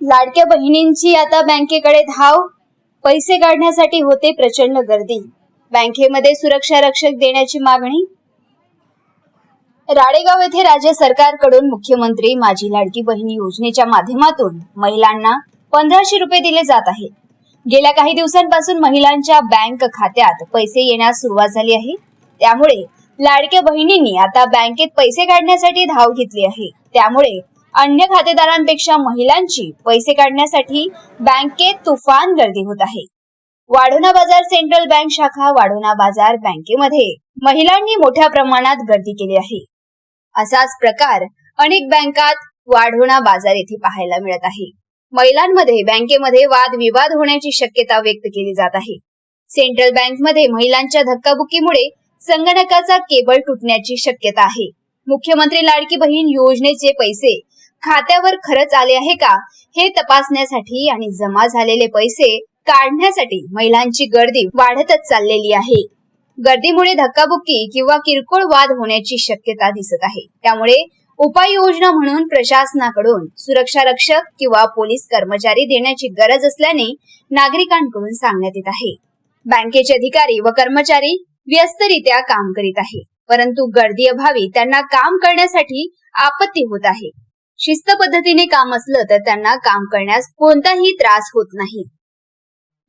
लाडक्या बहिणींची आता बँकेकडे धाव. पैसे काढण्यासाठी होते प्रचंड गर्दी. बँकेमध्ये सुरक्षा रक्षक देण्याची मागणी. राळेगाव येथे राज्य सरकारकडून मुख्यमंत्री माझी लाडकी बहिणी योजनेच्या माध्यमातून महिलांना पंधराशे रुपये दिले जात आहेत गेल्या काही दिवसांपासून महिलांच्या बँक खात्यात पैसे येण्यास सुरुवात झाली आहे. त्यामुळे लाडक्या बहिणींनी आता बँकेत पैसे काढण्यासाठी धाव घेतली आहे. त्यामुळे अन्य खातेदारांपेक्षा महिलांची पैसे काढण्यासाठी बँकेत तुफान गर्दी होत आहे. वाढोना बाजार सेंट्रल बँक शाखा वाढोना बाजार बँकेमध्ये महिलांनी मोठ्या प्रमाणात गर्दी केली आहे. असाच प्रकार अनेक बँकात वाढोना बाजार येथे पाहायला मिळत आहे. महिलांमध्ये बँकेमध्ये वादविवाद होण्याची शक्यता व्यक्त केली जात आहे. सेंट्रल बँकमध्ये महिलांच्या धक्काबुक्कीमुळे संगणकाचा केबल तुटण्याची शक्यता आहे. मुख्यमंत्री लाडकी बहीण योजनेचे पैसे खात्यावर खरंच आले आहे का? हे तपासण्यासाठी आणि जमा झालेले पैसे काढण्यासाठी महिलांची गर्दी वाढतच चाललेली आहे. गर्दीमुळे धक्काबुक्की किंवा किरकोळ वाद होण्याची शक्यता दिसत आहे. त्यामुळे उपाययोजना म्हणून प्रशासनाकडून सुरक्षा रक्षक किंवा पोलीस कर्मचारी देण्याची गरज असल्याने नागरिकांकडून सांगण्यात येत आहे. बँकेचे अधिकारी व कर्मचारी व्यस्तरित्या काम करीत आहे. परंतु गर्दी अभावी त्यांना काम करण्यासाठी आपत्ती होत आहे. शिस्त पद्धतीने काम असलं तर त्यांना काम करण्यास कोणताही त्रास होत नाही.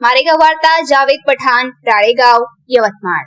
मारेगाव वार्ता जावेद पठाण राळेगाव यवतमाळ.